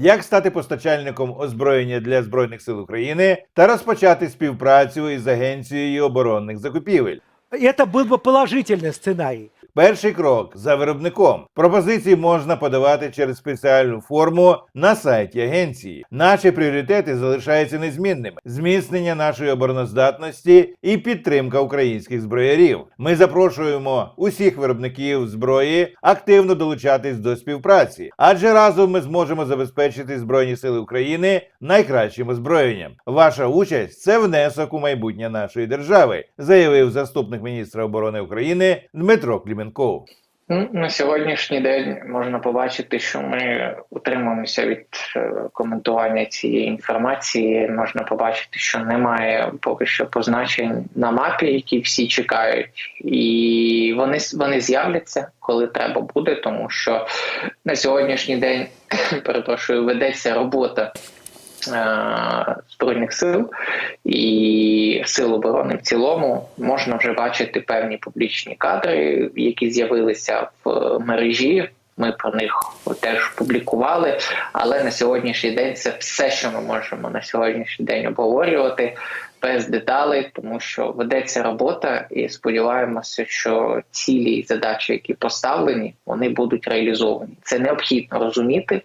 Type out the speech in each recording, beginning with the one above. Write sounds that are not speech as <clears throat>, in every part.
як стати постачальником озброєння для збройних сил України та розпочати співпрацю із агенцією оборонних закупівель. Это был бы положительный сценарий. Перший крок за виробником. Пропозиції можна подавати через спеціальну форму на сайті агенції. Наші пріоритети залишаються незмінними: зміцнення нашої обороноздатності і підтримка українських зброярів. Ми запрошуємо усіх виробників зброї активно долучатись до співпраці, адже разом ми зможемо забезпечити збройні сили України найкращим озброєнням. Ваша участь це внесок у майбутнє нашої держави, заявив заступник міністра оборони України Дмитро Кліменков. Ну, на сьогоднішній день можна побачити, що ми утримуємося від е, коментування цієї інформації. Можна побачити, що немає поки що позначень на мапі, які всі чекають, і вони вони з'являться, коли треба буде, тому що на сьогоднішній день <clears throat> перепрошую, ведеться робота. Е, Збройних сил. І сил оборони в цілому можна вже бачити певні публічні кадри, які з'явилися в мережі. Ми про них теж публікували, але на сьогоднішній день це все, що ми можемо на сьогоднішній день обговорювати без деталей, тому що ведеться робота, і сподіваємося, що цілі і задачі, які поставлені, вони будуть реалізовані. Це необхідно розуміти,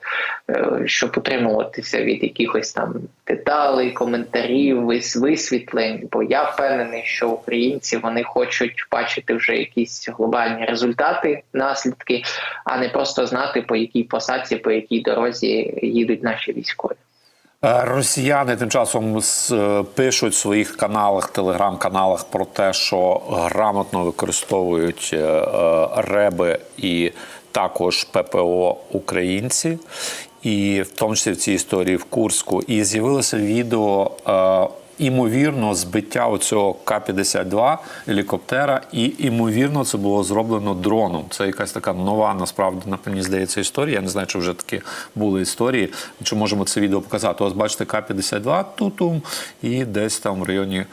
е, щоб утримуватися від якихось там деталей, коментарів, вис- висвітлень. Бо я впевнений, що українці вони хочуть бачити вже якісь глобальні результати, наслідки, а не просто знати по якій посадці, по якій дорозі їдуть наші військові. Е, Росіяни тим часом е, пишуть в своїх каналах, телеграм-каналах про те, що грамотно використовують е, реби і також ППО українці, і в тому числі в цій історії в Курську. І з'явилося відео. Імовірно, збиття оцього К-52 гелікоптера, і імовірно, це було зроблено дроном. Це якась така нова, насправді, на мені здається, історія. Я не знаю, чи вже такі були історії. Чи можемо це відео показати? Ось бачите, К-52 тутум, і десь там в районі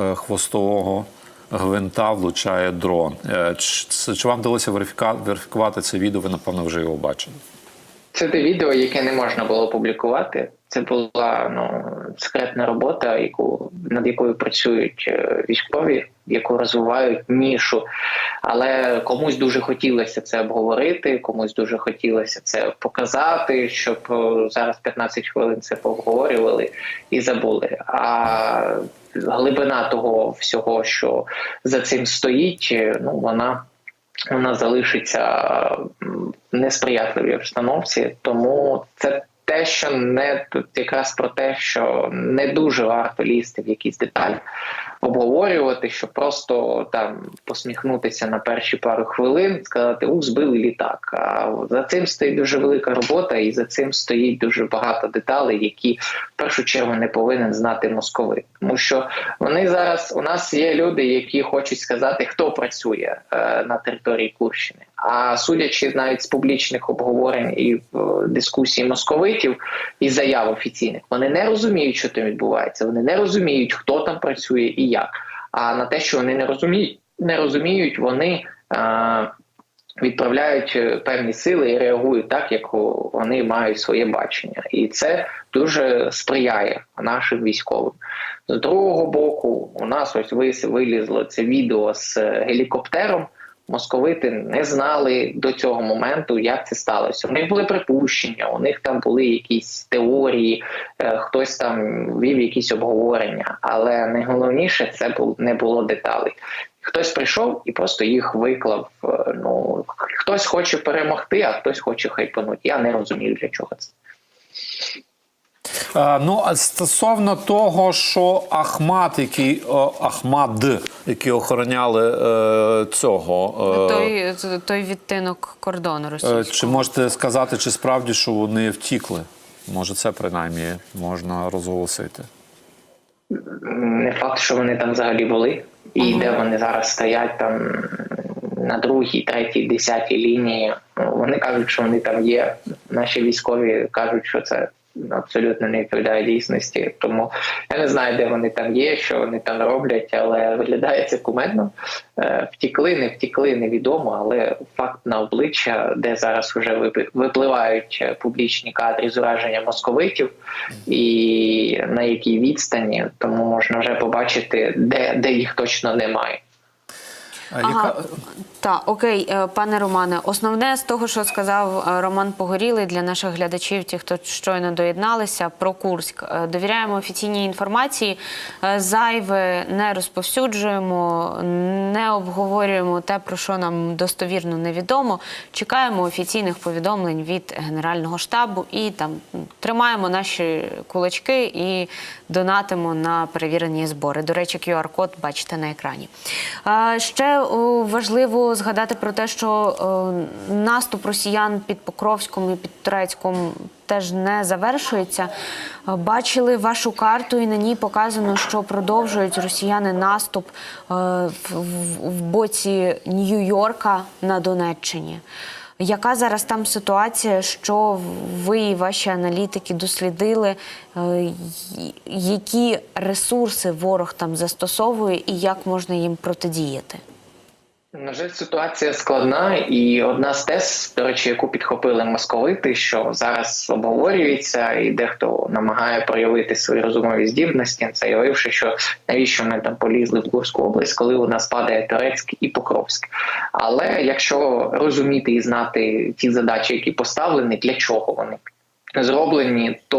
е, хвостового гвинта влучає дрон. Е, Чи, чи вам вдалося верифікувати це відео? Ви, напевно, вже його бачили. Це те відео, яке не можна було публікувати. Це була ну секретна робота, яку над якою працюють е, військові, яку розвивають нішу. Але комусь дуже хотілося це обговорити, комусь дуже хотілося це показати, щоб е, зараз 15 хвилин це пообговорювали і забули. А глибина того всього, що за цим стоїть, е, ну вона вона залишиться в несприятливій обстановці, тому це те, що не тут якраз про те, що не дуже варто лізти в якісь деталі, обговорювати, що просто там посміхнутися на перші пару хвилин, сказати у збили літак. А за цим стоїть дуже велика робота, і за цим стоїть дуже багато деталей, які в першу чергу не повинен знати московит. Тому що вони зараз у нас є люди, які хочуть сказати, хто працює е, на території Курщини. А судячи навіть з публічних обговорень і е, дискусій московитів і заяв офіційних, вони не розуміють, що там відбувається. Вони не розуміють, хто там працює і як. А на те, що вони не розуміють, не розуміють, вони. Е, Відправляють певні сили і реагують так, як вони мають своє бачення, і це дуже сприяє нашим військовим. З другого боку, у нас ось вилізло це відео з е, гелікоптером. Московити не знали до цього моменту, як це сталося. У них були припущення, у них там були якісь теорії, е, хтось там вів якісь обговорення, але найголовніше це не було деталей. Хтось прийшов і просто їх виклав. е, Ну хтось хоче перемогти, а хтось хоче хайпанути. Я не розумію для чого це. Е, Ну, а стосовно того, що Ахмат, який Ахмад, які охороняли е, цього, е, Той, той відтинок кордону російського. чи можете сказати, чи справді що вони втікли? Може, це принаймні можна розголосити. Не факт, що вони там взагалі були, і де вони зараз стоять там на другій, третій, десятій лінії. Ну, Вони кажуть, що вони там є. Наші військові кажуть, що це абсолютно не відповідає дійсності. Тому я не знаю, де вони там є, що вони там роблять, але виглядає це кумедно. Е, Втікли, не втікли, невідомо, але факт на обличчя, де зараз вже випливають е, публічні кадри з ураження московитів, і на якій відстані, тому можна вже побачити, де, де їх точно немає. Ага. Так, окей, е, пане Романе, основне з того, що сказав е, Роман Погорілий для наших глядачів, ті, хто щойно доєдналися, про Курськ. Е, Довіряємо офіційній інформації, зайве не розповсюджуємо, не обговорюємо те, про що нам достовірно невідомо. Чекаємо офіційних повідомлень від Генерального штабу і там тримаємо наші кулачки і донатимо на перевірені збори. До речі, QR-код бачите на екрані. Ще важливо згадати про те, що наступ росіян під Покровськом і під Турецьком теж не завершується. Бачили вашу карту, і на ній показано, що продовжують росіяни наступ е, в, боці Нью-Йорка на Донеччині. Яка зараз там ситуація? Що ви і ваші аналітики дослідили? Е, Які ресурси ворог там застосовує і як можна їм протидіяти? На жаль, ситуація складна, і одна з тез, до речі, яку підхопили московити, що зараз обговорюється, і дехто намагає проявити свої розумові здібності, заявивши, що навіщо ми там полізли в Курську область, коли у нас падає Турецьк і Покровськ. Але якщо розуміти і знати ті задачі, які поставлені, для чого вони зроблені, то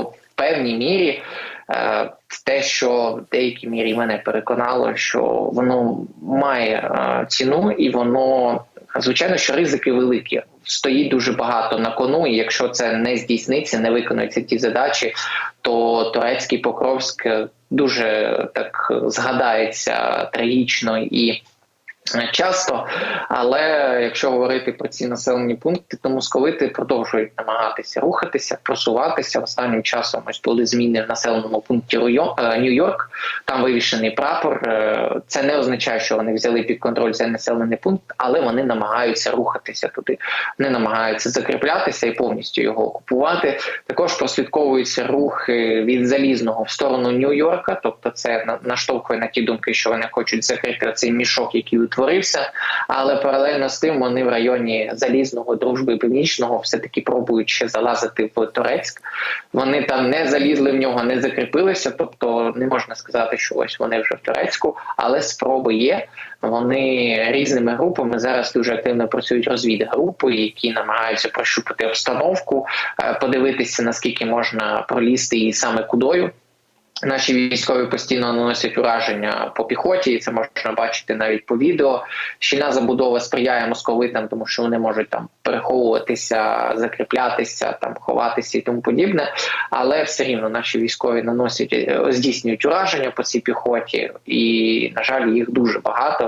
в певній мірі. Е, Те, що в деякій мірі мене переконало, що воно має е, ціну, і воно звичайно, що ризики великі. Стоїть дуже багато на кону, і якщо це не здійсниться, не виконуються ті задачі, то турецький Покровськ дуже так згадається трагічно і часто. Але якщо говорити про ці населені пункти, то московити продовжують намагатися рухатися, просуватися. Останнім часом ось були зміни в населеному пункті е, Нью-Йорк. Там вивішений прапор. Е, Це не означає, що вони взяли під контроль цей населений пункт, але вони намагаються рухатися туди. Вони намагаються закріплятися і повністю його окупувати. Також прослідковуються рухи від залізного в сторону Нью-Йорка, тобто це на- наштовхує на ті думки, що вони хочуть закрити цей мішок, який утворився. Але паралельно з тим вони в районі залізного дружби північного все таки пробують ще залазити в Турецьк. Вони там не залізли в нього, не закріпилися. Тобто не можна сказати, що ось вони вже в Турецьку, але спроби є. Вони різними групами зараз дуже активно працюють розвідгрупи, які намагаються прощупати обстановку, е, подивитися наскільки можна пролізти і саме кудою. Наші військові постійно наносять ураження по піхоті, і це можна бачити навіть по відео. Щільна забудова сприяє московитам, тому що вони можуть там переховуватися, закріплятися, там ховатися і тому подібне. Але все рівно наші військові наносять е, здійснюють ураження по цій піхоті, і на жаль, їх дуже багато.